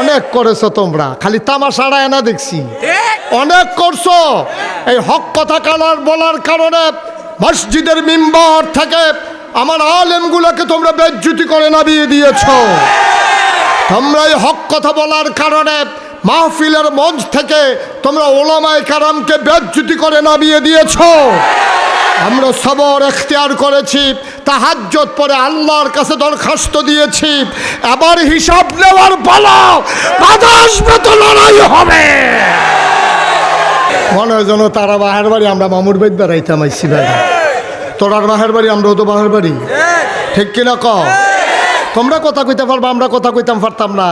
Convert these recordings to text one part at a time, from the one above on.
অনেক করেছ তোমরা খালি তামাশাড়া এনা দেখছি। অনেক করছ। এই হক কথা কালার বলার কারণে মসজিদের মিম্বর থেকে আমার আলেমগুলোকে তোমরা বেজ্জুতি করে নামিয়ে দিয়েছ। তোমরা এই হক কথা বলার কারণে মাহফিলের মঞ্চ থেকে তোমরা ওলামায় কারামকে বেজ্জুতি করে নামিয়ে দিয়েছ। আমরা সবর এখতিয়ার করেছি তাহাজ্জত পরে আল্লাহর কাছে দরখাস্ত দিয়েছি। আবার হিসাব নেওয়ার তো লড়াই হবে। মনে হয় যেন তারা বাহের বাড়ি, আমরা মামুর বেদ বেড়াইতাম আইসি ভাই তোরার বাহের বাড়ি আমরাও তো বাহের বাড়ি। ঠিক কিনা ক তোমরা কথা কইতে পারবা, আমরা কথা কইতাম পারতাম না।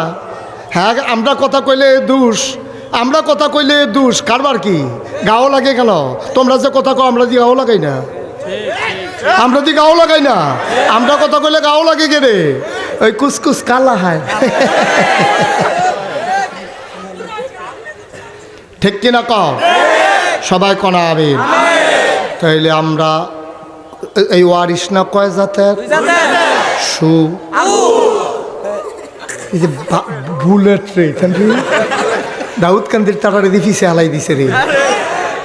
হ্যাঁ আমরা কথা কইলে দুষ আমরা কথা কইলে দুষ কারবার কি? গাও লাগে কেন? তোমরা যে কথা কো আমরা যে গাও লাগাই না। আমরা যে গাও লাগাই না আমরা কথা কইলে গাও লাগে কে রে? ওই কুসকুস কালা হয়। ঠিক কিনা ক সবাই কনা আমিন। তাইলে আমরা এই ওয়ারিস না কয় জাতের? সু। এই যে বুলেট রে এখানটি দাউদ কান্দির তারা রে দিছে হালাই দিছে রে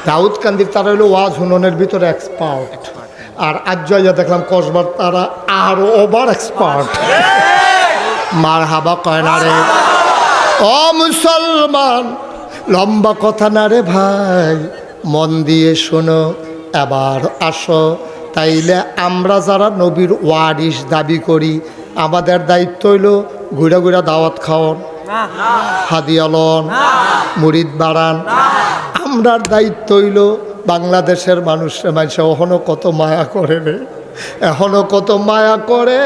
দাউদ কান্দির তারা হলো ওয়াজ হুননের ভিতরে এক্সপার্ট আর আজ জয়া দেখলাম কসবার তারা আরও ওভার এক্সপার্ট মার হাবা কয় না রে ও মুসলমান লম্বা কথা না রে ভাই মন দিয়ে শোনো এবার আসো তাইলে আমরা যারা নবীর ওয়ারিস দাবি করি আমাদের দায়িত্ব হইল ঘুরে ঘুরে দাওয়াত খাওয়ান হাদিয়ালন মুরিদ বাড়ান। আমরার দায়িত্ব হইল বাংলাদেশের মানুষ মানুষে এখনও কত মায়া করে রে, এখনও কত মায়া করে।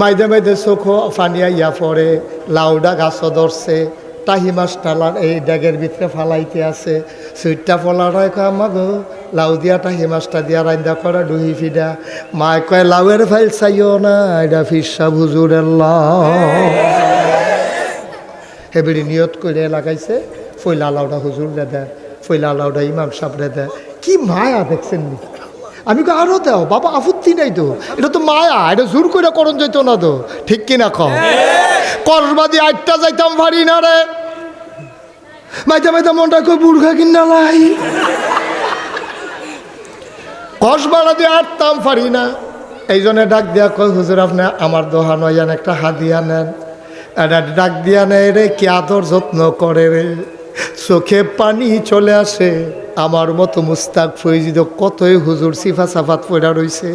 মাইদে মাইদে চোখ ফানিয়া ইয়া পড়ে, লাউডা গাছ ধরছে টাহি মাছ টালার এই ড্যাগের ভিতরে ফালাইতে আছে। সুইটটা ফলার হয় কয় আমাগো লাউ দিয়া টাহি মাছটা দিয়া রান্দা করা ডুহি ফিডা। মায় কয় লাউয়ের ফাইল চাইও না এটা ফিসা ভুজুরের লাউ হেবেড়ি নিয়ত করে লাগাইছে ফইলা লাউডা হুজুর রে দেয় ফইলা লাউডা ইমাম রে দেয় কি মায়া দেখছেন নি? আমি কো আরও দাও বাবা আপত্তি নাই তো এটা তো মায়া এটা জোর করে করণ যেত না তো। ঠিক কিনা ক করবাদি আটটা যাইতাম ভারি না রে। মাইতে মাইতে মনটা কই বুড়ঘা কিনা লাই। কসবাড়া দিয়ে আটতাম পারি না। এই জন্য ডাক দিয়া কই, হুজুর আপনি আমার দোহান হইয়ান একটা হাদিয়া নেন। এটা ডাক দিয়া নেয় রে, কি আদর যত্ন করে রে? চোখে পানি চলে আসে, আমার মতো মুস্তাক ফৈজিদ কতই হুজুর সিফা সাফাত পড়া রইছে?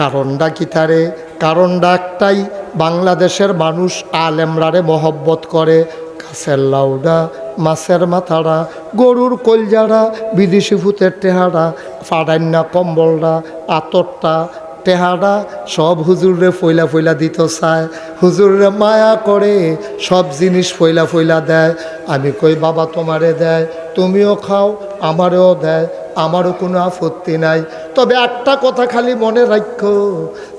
কারণটা কি তারে? কারণটা একটাই, বাংলাদেশের মানুষ আলেমরারে মহব্বত করে গাছের লাউডা মাছের মাথাড়া, গরুর কলজারা বিদেশি ফুতের টেহারা ফাডান্না কম্বলরা, আতরটা টেহারা সব হুজুররে ফইলা ফইলা দিত চায়। হুজুররে মায়া করে সব জিনিস ফইলা ফইলা দেয়। আমি কই বাবা তোমারে দেয় তুমিও খাও আমারও দেয় আমারও কোনো আপত্তি নাই। তবে একটা কথা খালি মনে রাখো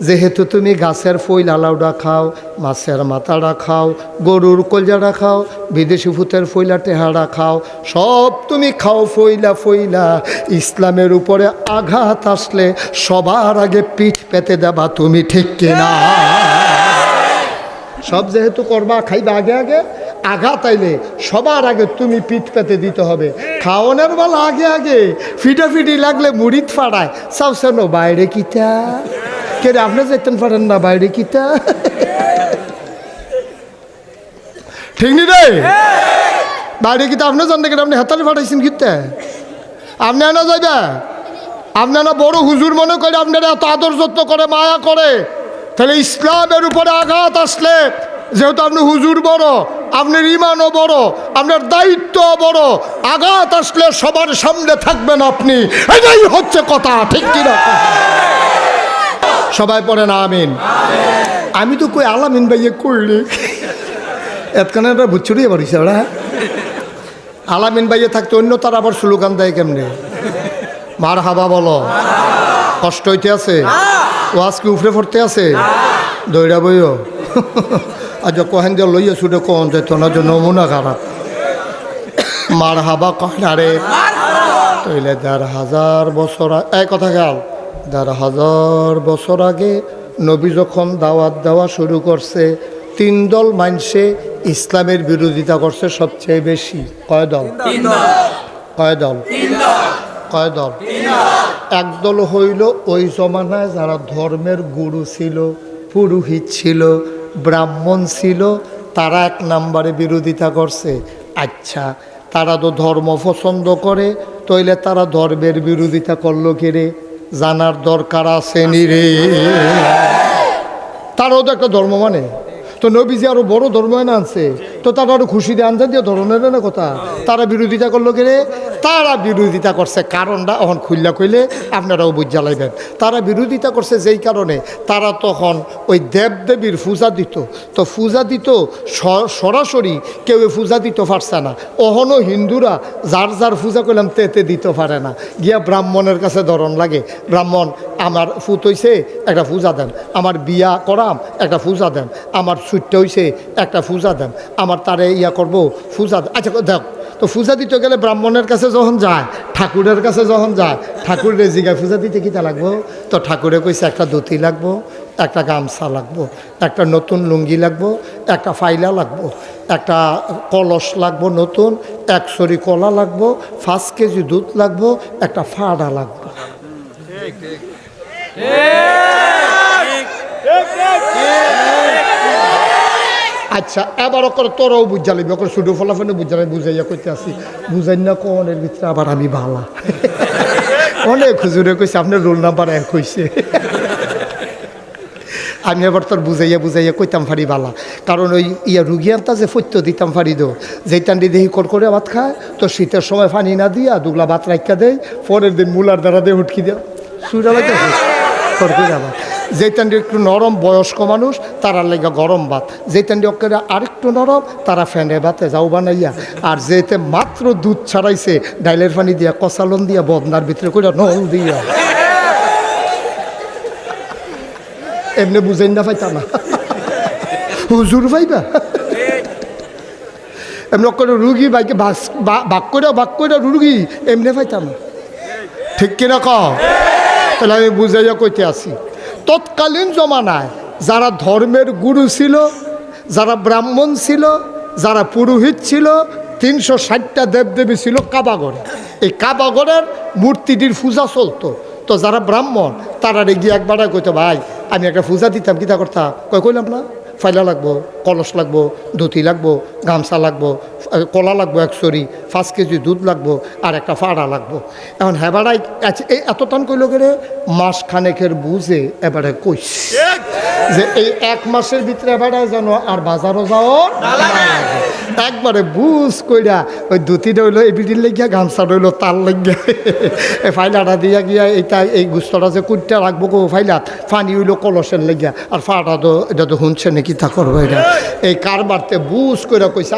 যেহেতু তুমি গাছের ফইলা লাউডা খাও মাছের মাথাটা খাও গরুর কলজাটা খাও বিদেশি ভূতের ফইলা টেহারা খাও সব তুমি খাও ফইলা ফইলা। ইসলামের উপরে আঘাত আসলে সবার আগে পিঠ পেতে দেবা তুমি ঠিক কিনা? সব যেহেতু করবা খাইবা আগে আগে আঘাত আইলে সবার আগে তুমি পিঠ পেতে দিতে হবে। খাওয়ানোর বেলা আগে আগে। ফিটাফিটি লাগলে মুড়িদ ফাড়ায় চাও বাইরে কিতা? কে আপনি যেতেন পারেন না, বাইরে কিতা? ঠিক নি রে? বাইরে কিতা? আপনি জানতে গেলে আপনি হাতালে ফাটাইছেন কিতা? আপনি আনা যাইবা? আপনারা বড় হুজুর মনে করে আপনারা এত আদর যত্ন করে, মায়া করে। তাহলে ইসলামের উপরে আঘাত আসলে, যেহেতু আপনি হুজুর বড় আপনার ইমানও বড়, আপনার দায়িত্ব বড়। আঘাত আসলে সবার সামনে থাকবেন আপনি। এটাই হচ্ছে কথা, ঠিক কিনা? সবাই পড়েন আমিন। আমি তো কই আলামিন ভাইয়ে করলি। এতখানে একটা বুচ্ছুরিয়ে পারিস ওরা। আলামিন ভাইয়ে থাকতে অন্য তার আবার স্লোগান দেয় কেমনে? মার হাবা বলো। কষ্ট হইতে আছে? ওয়াজ কি উফরে পড়তে আছে? দৌড়া বইও। আজ কহেন যে লইয়া ছুটে কন যেত না যে নমুনা খারাপ মার হাবা কহারে তৈলে দেড় হাজার বছর এই কথা খেয়াল দেড় হাজার বছর আগে নবী যখন দাওয়াত দেওয়া শুরু করছে তিন দল মানসে ইসলামের বিরোধিতা করছে সবচেয়ে বেশি। কয় দল? কয় দল? কয় দল? একদল হইল ওই জমানায় যারা ধর্মের গুরু ছিল পুরোহিত ছিল ব্রাহ্মণ ছিল, তারা এক নাম্বারে বিরোধিতা করছে। আচ্ছা তারা তো ধর্ম পছন্দ করে তৈলে তারা ধর্মের বিরোধিতা করল রে? জানার দরকার আছে নিরে তারাও তো একটা ধর্ম মানে। তো নবীজি আরও বড় ধর্ম আনছে। তো তারা আরও খুশি দিয়ে আনছেন যে ধরনের না কথা। তারা বিরোধিতা করল রে তারা বিরোধিতা করছে, কারণটা এখন খুললা কইলে আপনারাও বুঝ জ্বালাইবেন তারা বিরোধিতা করছে যেই কারণে তারা তখন ওই দেবদেবীর পূজা দিত। তো পূজা দিত সরাসরি কেউ পূজা দিতে পারছে না। অহনও হিন্দুরা যার যার পূজা করলাম তেতে দিতে পারে না। গিয়া ব্রাহ্মণের কাছে ধরন লাগে, ব্রাহ্মণ, আমার ফুত হইছে, একটা পূজা দেন। আমার বিয়া করাম, একটা পূজা দেন। আমার ছুটতে হইছে, একটা পূজা দেন। আমার তারে ইয়া করব দেন। আচ্ছা দেখ, তো পূজা দিতে গেলে ব্রাহ্মণের কাছে যখন যায়, ঠাকুরের কাছে যখন যায়, ঠাকুরের জিগায় পূজা দিতে কিতা লাগবো? তো ঠাকুরে কইছে, একটা ধুতি লাগবো, একটা গামছা লাগবো, একটা নতুন লুঙ্গি লাগবো, একটা ফাইলা লাগবো, একটা কলস লাগবো নতুন, এক সরি কলা লাগবো, পাঁচ কেজি দুধ লাগবো, একটা ফাড়া লাগবো। আচ্ছা এবার করে তোরাও বুঝালিবি ওকে শুধু ফলাফলে বুঝালে বুঝাইয়া কইতে আসি বুঝাই না কনের ভিতরে আবার আমি ভালা অনেক হুজুরে কইছে, আপনার রোল নাম্বার এক হইছে। আমি এবার তোর বুঝাইয়া বুঝাইয়া কইতাম ফারি বালা। কারণ ওই ইয়া রুগী আনতা যে ফৈত্য দিতাম ফারি দো যেইটান্ডি দেহি কর করে ভাত খায়, তো শীতের সময় পানি না দিয়া দুগলা ভাত রাখা দেয়, পরের দিন মুলার দ্বারা দিয়ে উঠকি দেয়। সুইরা লাগে কর করে আবার যেইটান্ডি একটু নরম বয়স্ক মানুষ, তারা লেগে গরম ভাত। যেইটান্ডি অকেরা আরেকটু নরম, তারা ফ্যানে ভাতে যাও বানাইয়া। আর যেতে মাত্র দুধ ছাড়াইছে, ডাইলের পানি দিয়া কষালন দিয়া, বদনার ভিতরে করে নল দিয়া। এমনি বুঝেন না পাইতা না। হুজুর পাইবা? এমনি করে রুগী বাইকে বাক করে বাক করে রুগী, এমনি পাইতাম। ঠিক কিনা ক? তাহলে আমি বুঝাইয়া কইতে আসি। তৎকালীন জমানায় যারা ধর্মের গুরু ছিল, যারা ব্রাহ্মণ ছিল, যারা পুরোহিত ছিল, তিনশো ষাটটা দেবদেবী ছিল কাবাগরে। এই কাবাগরের মূর্তিটির পূজা চলতো। তো যারা ব্রাহ্মণ, তারা গিয়ে একবার কইতো, ভাই, আমি একটা পূজা দিতাম কিতা করতাম? কই কইলাম না, ফাইলা লাগবো, কলস লাগবো, ধুতি লাগবো, গামছা লাগবো কলা লাগবো এক সরি পাঁচ কেজি দুধ লাগবো আর একটা ফাড়া লাগবো। এখন হেবাড়াই এই এত টান কইল গেলে মাস খানেকের বুঝে এবারে কইস যে এই এক মাসের ভিতরে এবারে যেন আর বাজারও যাও একবারে বুঝ কইরা ওই ধুতিটা হইল এই বিটির লেগিয়া গামছা রইল তার লেগিয়া। এই ফাইলাটা দিয়া গিয়া এইটা এই গুস্তটা যে কুটটা রাখব গো ফাইলাত ফানি হইল কলসের লেগিয়া। আর ফাটা তো এটা তো শুনছে নাকি তা করব এটা। এই। কারবারতে বুঝ কইরা কইছে